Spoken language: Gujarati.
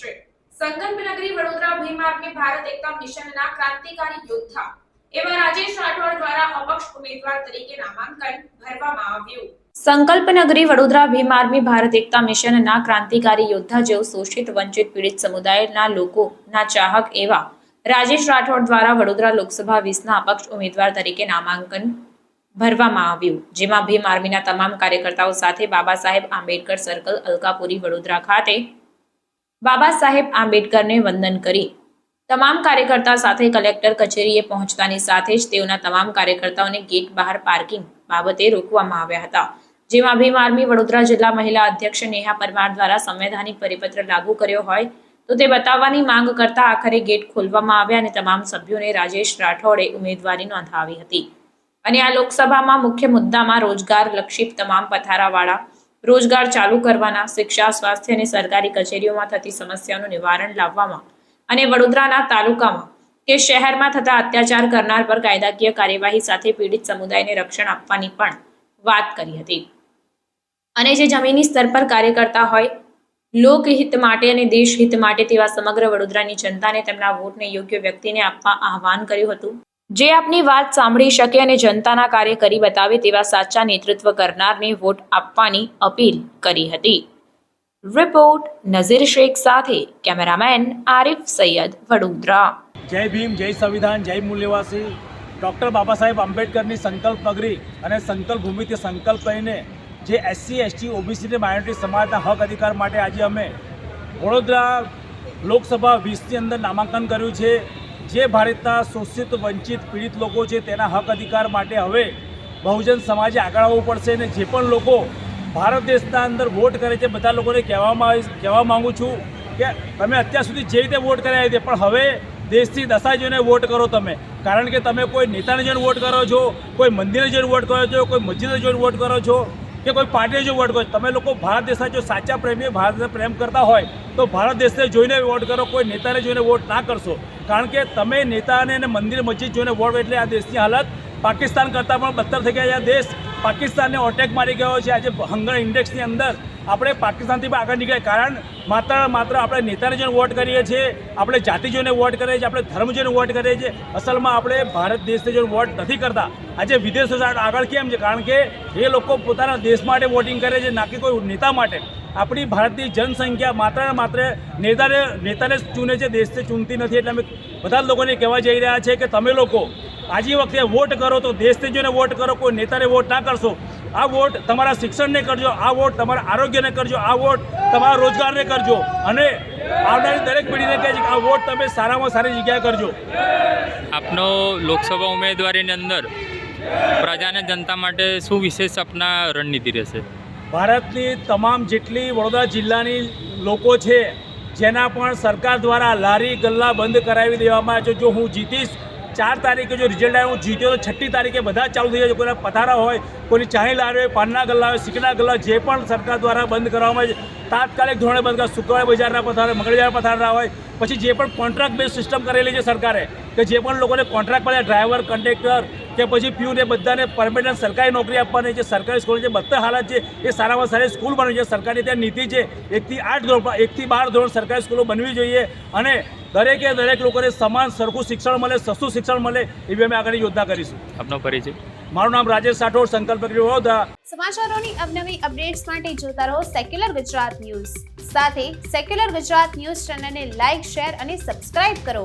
છે. સંકલ્પનગરી વડોદરા ભીમ આર્મી ભારત એકતા મિશનના ક્રાંતિકારી યોદ્ધા. એવા રાજેશ રાઠોડ દ્વારા અપક્ષ ઉમેદવાર તરીકે નામાંકન ભરવામાં આવ્યું. સંકલ્પનગરી વડોદરા ભીમ આર્મી ભારત એકતા મિશનના ક્રાંતિકારી યોદ્ધા જેઓ શોષિત, વંચિત, પીડિત સમુદાયના લોકોના ચાહક એવા રાજેશ રાઠોડ દ્વારા વડોદરા લોકસભા વીસના અપક્ષ ઉમેદવાર તરીકે નામાંકન ભરવામાં આવ્યું, જેમાં ભીમ આર્મીના તમામ કાર્યકર્તાઓ સાથે બાબા સાહેબ આંબેડકર સર્કલ, અલકાપુરી, વડોદરા ખાતે બાબા સાહેબ આંબેડકરને વંદન કરી. તમામ કાર્યકર્તા સાથે કલેક્ટર કચેરીએ પહોંચતાની સાથે જ તેઓના તમામ કાર્યકર્તાઓને ગેટ બહાર પાર્કિંગ બાબતે રોકવામાં આવ્યા હતા. જેમાં ભીમ આર્મી વડોદરા જિલ્લા મહિલા અધ્યક્ષ નેહા પરમાર દ્વારા સંવૈધાનિક પરિપત્ર લાગુ કર્યો હોય તો તે બતાવવાની માંગ કરતા આખરે ગેટ ખોલવામાં આવ્યા અને તમામ સભ્યોને રાજેશ રાઠોડે ઉમેદવારી નોંધાવી હતી. અને આ લોકસભામાં મુખ્ય મુદ્દામાં રોજગાર લક્ષિત તમામ પથારાવાળા રોજગાર ચાલુ કરવાના, શિક્ષા, સ્વાસ્થ્ય અને સરકારી કચેરીઓમાં થતી સમસ્યાનું નિવારણ લાવવામાં અને વડોદરાના તાલુકામાં કે શહેરમાં થતા અત્યાચાર કરનાર પર કાયદાકીય કાર્યવાહી સાથે પીડિત સમુદાયને રક્ષણ આપવાની પણ વાત કરી હતી. અને જે જમીની સ્તર પર કાર્ય કરતા હોય, લોકહિત માટે અને દેશહિત માટે તેવા સમગ્ર વડોદરાની જનતાને તેમના વોટને યોગ્ય વ્યક્તિને આપવા આહવાન કર્યું હતું. જે આપની વાત સાંભળી શકે અને જનતાના કાર્ય કરી બતાવે તેવા સાચા નેતૃત્વ કરનારને વોટ આપવાની અપીલ કરી હતી. રિપોર્ટ નઝીર શેખ સાથે કેમેરામેન આરિફ સૈયદ વડોદરા. જય ભીમ, જય સંવિધાન, જય મૂલ્યવાસી. ડૉક્ટર બાબા સાહેબ આંબેડકરની સંકલ્પ નગરી અને સંકલ્પ ભૂમિથી સંકલ્પ કરીને જે એસસી એસટી ઓબીસી અને માઇનોરિટી સમાજના હક અધિકાર માટે આજે અમે વડોદરા લોકસભા વીસની અંદર નામાંકન કર્યું છે. જે ભારતના શોષિત, વંચિત, પીડિત લોકો છે તેના હક અધિકાર માટે હવે બહુજન સમાજે આગળ આવવું પડશે અને જે પણ લોકો ભારત દેશના અંદર વોટ કરે છે, બધા લોકોને કહેવામાં કહેવા માગું છું કે તમે અત્યાર સુધી જે રીતે વોટ કર્યા છે પણ હવે દેશથી દશા જોઈને વોટ કરો તમે. કારણ કે તમે કોઈ નેતાને જોઈને વોટ કરો છો, કોઈ મંદિરે જોઈને વોટ કરો છો, કોઈ મસ્જિદે જોઈને વોટ કરો છો કે કોઈ પાર્ટીએ જો વોટ કરો તમે લોકો ભારત દેશના જો સાચા પ્રેમી, ભારતને પ્રેમ કરતા હોય તો ભારત દેશને જોઈને વોટ કરો, કોઈ નેતાને જોઈને વોટ ના કરશો. કારણ કે તમે નેતાને અને મંદિર, મસ્જિદ જોઈને વોટ એટલે આ દેશની હાલત પાકિસ્તાન કરતાં પણ બદતર થઈ ગયા છે આ દેશ પાકિસ્તાનને ઓટેક મારી ગયો છે. આજે હંગર ઇન્ડેક્સની અંદર આપણે પાકિસ્તાનથી પણ આગળ નીકળ્યા કારણ માત્ર માત્ર આપણે નેતાને જોઈને વોટ કરીએ છીએ, આપણે જાતિ જોઈને વોટ કરીએ છીએ, આપણે ધર્મ જોઈને વોટ કરીએ છીએ. અસલમાં આપણે ભારત દેશને જોઈને વોટ નથી કરતા. આજે વિદેશો આગળ કેમ છે? કારણ કે એ લોકો પોતાના દેશ માટે વોટિંગ કરે છે, ના કે કોઈ નેતા માટે. આપણી ભારતની જનસંખ્યા માત્ર માત્ર નેતાને નેતાને ચૂને છે, દેશને ચૂનતી નથી. એટલે અમે બધા લોકોને કહેવા જઈ રહ્યા છે કે તમે લોકો આજે વખતે વોટ કરો તો દેશને જોઈને વોટ કરો, કોઈ નેતાને વોટ ના કરશો. આ વોટ તમારા શિક્ષણને કરજો, આ વોટ તમારા આરોગ્યને કરજો, આ વોટ તમારા રોજગારને કરજો. અને આવનારી દરેક પેઢીને કહે છે કે આ વોટ તમે સારામાં સારી જગ્યાએ કરજો. આપનો લોકસભા ઉમેદવારીની અંદર પ્રજાને જનતા માટે શું વિશેષ આપના રણનીતિ રહેશે? ભારતની તમામ જેટલી વડોદરા જિલ્લાની લોકો છે, જેના પણ સરકાર દ્વારા લારી ગલ્લા બંધ કરાવી દેવામાં આવે છે. જો હું જીતીશ, ચાર તારીખે જો રિઝલ્ટ આવે હું જીત્યો તો છઠ્ઠી તારીખે બધા ચાલુ થઈ જાય કોઈના પથારા હોય, કોઈની ચાહી લારી હોય, પાનના ગલ્લા હોય સિકના ગલ્લા જે પણ સરકાર દ્વારા બંધ કરવામાં આવે છે. તાત્કાલિક ધોરણે બંધ કરે શુક્રવાર બજારના પથારા, મંગળવાર પથારા હોય, પછી જે પણ કોન્ટ્રાક્ટ બેઝ સિસ્ટમ કરેલી છે સરકારે, કે જે પણ લોકોને કોન્ટ્રાક્ટ પર ડ્રાઈવર કંડક્ટર કે પછી પ્યુન એ બધાને પરમેનન્ટ સરકારી નોકરી આપવાની છે સરકારી સ્કૂલ જે બધા હાલત છે એ સારામાં સારી સ્કૂલ બનવી છે સરકારની ત્યાં નીતિ છે એકથી આઠ ધોરણ એકથી બાર ધોરણ સરકારી સ્કૂલો બનવી જોઈએ. અને દરેકે દરેક લોકોને સમાન સરખું શિક્ષણ મળે સસ્તું શિક્ષણ મળે એવી અમે આગળ યોજના કરીશું. આપનો પરિચય મારું નામ રાજેશ રાઠોડ સંકલ્પ વડોદરા સમાચારોની અવનવી અપડેટ્સ માટે જોતા રહો સેક્યુલર ગુજરાત ન્યૂઝ. સાથે સેક્યુલર ગુજરાત ન્યૂઝ ચેનલને લાઇક શેર અને સબસ્ક્રાઇબ કરો.